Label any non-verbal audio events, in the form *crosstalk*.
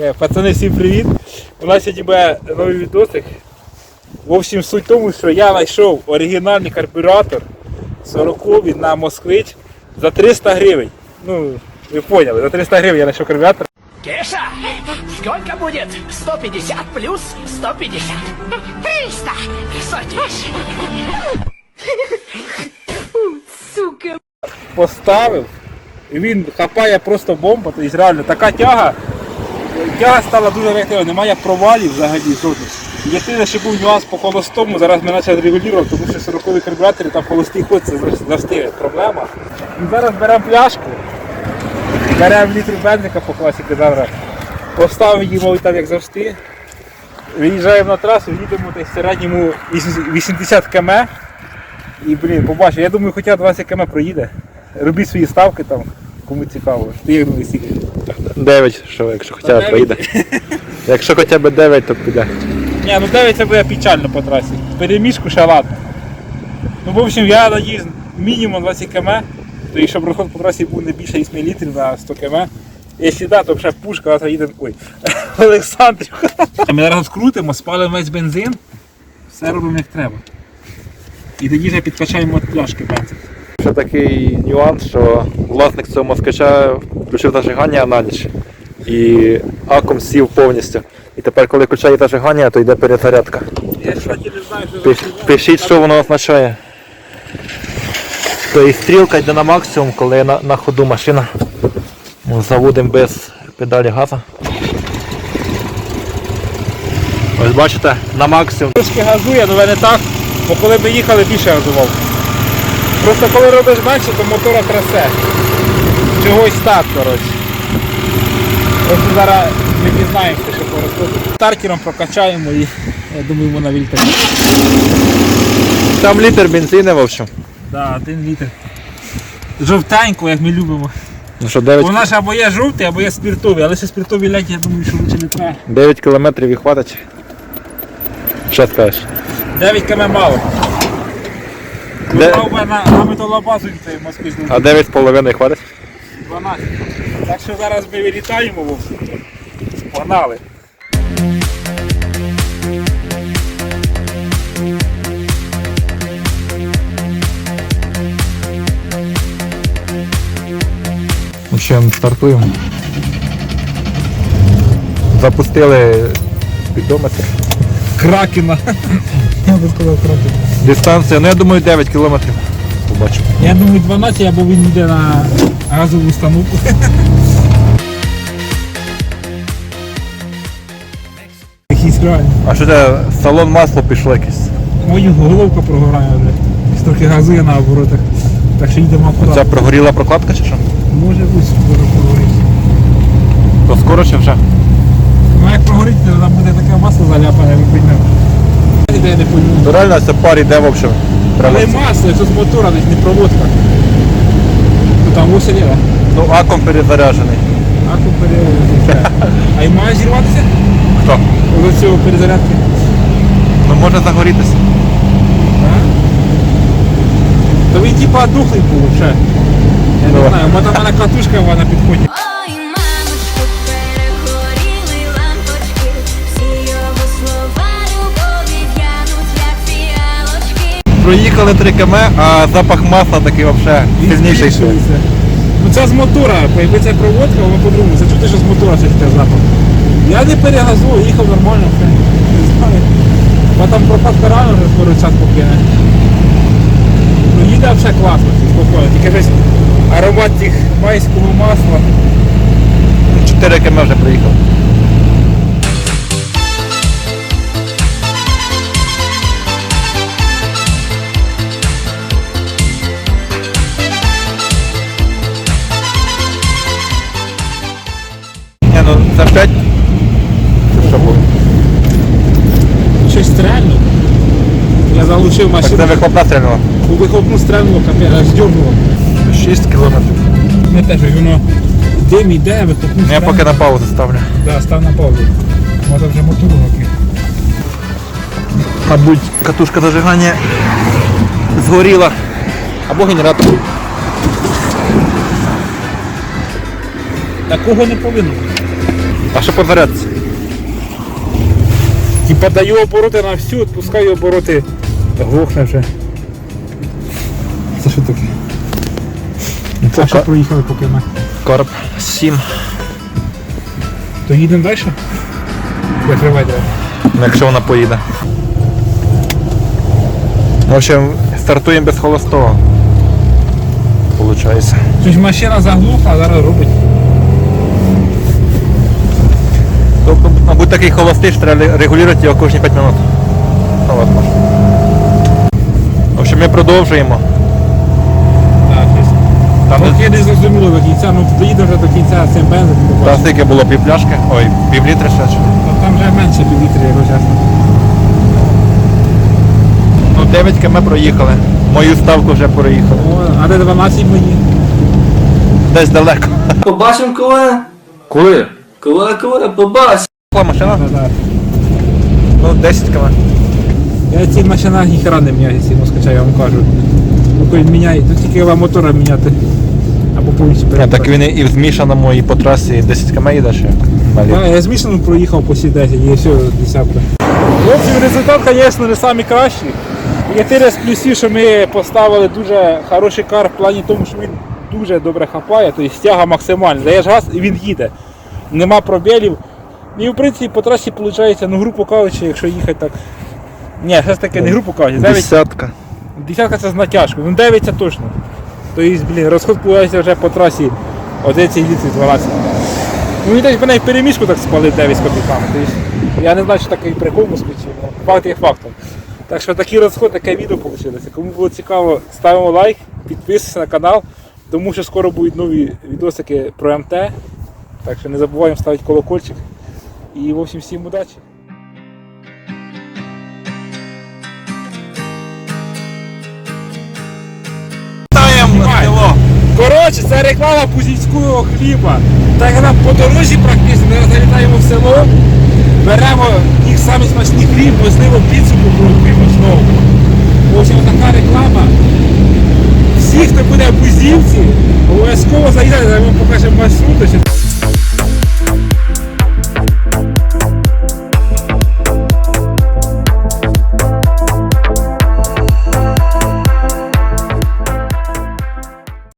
Е, Пацани, всім привіт! У нас сьогодні буде новий відосик. В общем, суть в тому, що я знайшов оригінальний карбюратор 40 на москвич за 300 гривень. Ну, ви поняли, за 300 гривень я знайшов карбюратор. Кеша, сколько будет 150 плюс 150? 300. Садись. Поставив, і він хапає просто бомба, тобто реально така тяга. Тяга стала дуже реактивна, немає провалів взагалі жодних. Єдине, що був нюанс по холостому, зараз ми почали регулювати, тому що 40 карбюраторі там холостий ход це завжди проблема. І зараз беремо пляшку, беремо літр бензика по класіки зараз, поставимо її там як завжди. Виїжджаємо на трасу, їдемо десь в середньому 80 км. І блін, побачив, я думаю, хоча 20 км проїде. Робіть свої ставки там, кому цікаво. Ти як думаєш, скільки? 9, що якщо хоча б дев'ять. Якщо хоча б 9, то піде. Ні, ну 9 це буде печально по трасі. Перемішку ще ладно. Ну, в общем, я надіюсь мінімум 20 км, то і щоб розход по трасі був не більше 8 літрів на 100 км. Якщо так, то вже пушка, завтра їдемо. Ой, *laughs* Олександрівка. Ми зараз скрутимо, спалимо весь бензин, все робимо як треба. І тоді вже підкачаємо пляшки бензин. Ще такий нюанс, що власник цього москача включив зажигання на ніч. І акум сів повністю. І тепер, коли включає зажигання, то йде перезарядка. Я ж не знаю, що Пиш- Пишіть, що воно означає. Тобто стрілка йде на максимум, коли на, на ходу машина. Заводимо без педалі газу. Ось бачите, на максимум. Трошки газує, але не так, бо коли ми їхали, більше газував. Просто коли робиш менше, то мотора трясе. Чогось так, коротше. Просто зараз ми дізнаємося, що по розходу. Стартером прокачаємо і я думаю, вона вільтає. Там літр бензину, в общем. Да, один літр. Жовтенько, як ми любимо. Ну що, 9, Вона ж або є жовтий, або є спиртовий, але ще спиртовий ледь, я думаю, що лучше не треба. 9 кілометрів і хватить. Що скажеш? 9 км мало. Де- Де... На, на металобазу цей Москвич А 9,5 хватить? 12. Так що зараз ми вилітаємо вовсю. Погнали. В общем, стартуємо. Запустили спідометр. Кракена. Я би сказав кракена. Дистанція, ну я думаю 9 кілометрів. Побачимо. Я думаю 12, або він йде на газову установку. *laughs* Якийсь реально. А що це салон масло пішло якесь? Мою головка прогорає вже. Десь Трохи газує на оборотах. Так що йдемо акуратно. прогоріла прокладка чи що? Може бути скоро прогорить. То скоро чи вже? Ну як прогорить, то там буде таке масло заляпане, ви поймете. Ніде не пойму. Реально це пар іде в общем. Прямо Але масло, це з мотора, десь не проводка. Ну там ліва. Ну акум перезаряджений. Аку перезарядка. *laughs* А й має зірватися? Хто? Ось цього перезарядки. Ну може загорітися. А? То він типа духлий був вже. Я не знаю, у мене там мене катушка вона підходить. Проїхали 3 км, а запах масла такий взагалі сильніший. збільшується. Ну це з мотора, якби це проводка, воно по-другому. Це чути, що з мотора це йде запах. Я не перегазував, їхав нормально, все. Не знаю. Бо там прокатка рано вже скоро час покине. Ну їде все класно, все спокійно. Тільки десь аромат цих майського масла. 4 км вже проїхав. Це 5. Що було? Щось стрельно. Я заглушив Так машину. це вихлопна стрільнула. У вихлопну стрельнуло, капець, аж дьорнуло. 6 кілометрів. Не те, що воно дим іде, вихлопну Ну, Я стрельнуло. поки на паузу ставлю. Да, став на паузу. Може вже мотору накинув. Мабуть, катушка зажигання згоріла. Або генератор. Такого не повинно бути. А що по зарядці? Типа даю обороти на всю, відпускаю обороти. Глохне вже. Це що таке? Це що проїхали поки ми. Короб 7. То їдемо далі? Закривай давай. Ну, якщо вона поїде. В общем, стартуємо без холостого. Получається. Щось машина заглухла, а зараз робить. Мабуть, такий холостий, що треба регулювати його кожні 5 минут. Ну, от. В общем, ми продовжуємо. Так. Там От я не зрозуміло до кінця, ну доїдемо вже до кінця цим бензом. Та скільки було пів пляшки, ой, пів літри ще. чи? Ну, Там вже менше півлітри, якщо чесно. Ну 9 км проїхали. Мою ставку вже проїхали. О, а де 12 мені? Десь далеко. Побачимо коли? Коли? Коли, коли, побачимо. Була машина? Ну, да. Ну 10 км. Я ці машина ніхера не міняю, ці москача, я вам кажу. Ну, коли міняє, то тільки вам мотора міняти. Або повністю Ні, перебрати. так він і в змішаному і по трасі 10 км їде ще. на я змішано проїхав по сі 10 і все, десятка. В общем, результат, звісно, не самий кращий. Є три з плюсів, що ми поставили дуже хороший кар в плані тому, що він дуже добре хапає, тобто стяга максимальна. Даєш газ і він їде. Нема пробілів. І в принципі по трасі виходить, ну грубо кажучи, якщо їхати так. Ні, все ж таки не грубо кажучи, 9, Десятка. десятка це з натяжкою, ну 9 це точно. Тобто, блін, розход виходить вже по трасі 11 літрів 12. Ну і десь мене в перемішку так спалив 9 з копійками. Тобто, я не знаю, що такий прикол москвичів, але факт є фактом. Так що такий розход, таке відео вийшло. Кому було цікаво, ставимо лайк, підписуйтесь на канал, тому що скоро будуть нові відосики про МТ. Так що не забуваємо ставити колокольчик. І в общем всім удачі! Коротше, це реклама пузівського хліба. Так нам по дорозі практично ми залітаємо в село, беремо їх самі смачні хліб, можливо, піцу попробуємо знову. Ось така реклама. Всі, хто буде в Бузівці, обов'язково заїдайте, ми покажемо маршрут.